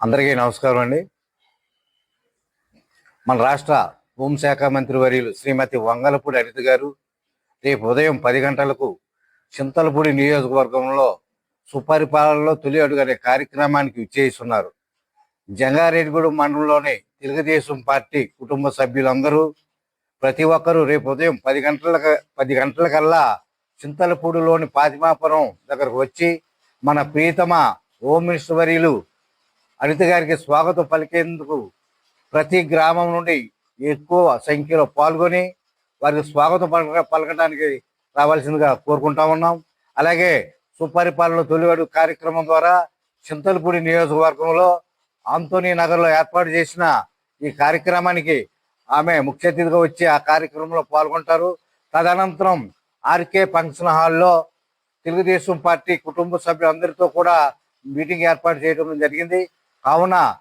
అందరికీ నమస్కారం అండి. మన రాష్ట్ర హోంశాఖ మంత్రి వర్యులు శ్రీమతి వంగలపూడి అనిత గారు రేపు ఉదయం పది గంటలకు చింతలపూడి నియోజకవర్గంలో సుపరిపాలనలో తొలి అడుగు అనే కార్యక్రమానికి విచ్చేస్తున్నారు జంగారెడ్డిగూడెం మండలంలోని తెలుగుదేశం పార్టీ కుటుంబ సభ్యులందరూ ప్రతి ఒక్కరూ రేపు ఉదయం పది గంటల పది గంటలకల్లా చింతలపూడిలోని పాతిమాపురం దగ్గరకు వచ్చి మన ప్రీతమ హోమ్ మినిస్టర్ వర్యులు అనిత గారికి స్వాగతం పలికేందుకు ప్రతి గ్రామం నుండి ఎక్కువ సంఖ్యలో పాల్గొని వారికి స్వాగతం పలక పలకడానికి రావాల్సిందిగా కోరుకుంటా ఉన్నాం. అలాగే సుపరిపాలన తొలివాడు కార్యక్రమం ద్వారా చింతలపూడి నియోజకవర్గంలో ఆంతోనీ నగర్లో ఏర్పాటు చేసిన ఈ కార్యక్రమానికి ఆమె ముఖ్య అతిథిగా వచ్చి ఆ కార్యక్రమంలో పాల్గొంటారు. తదనంతరం ఆర్కే ఫంక్షన్ హాల్లో తెలుగుదేశం పార్టీ కుటుంబ సభ్యులందరితో కూడా మీటింగ్ ఏర్పాటు చేయడం జరిగింది. కావున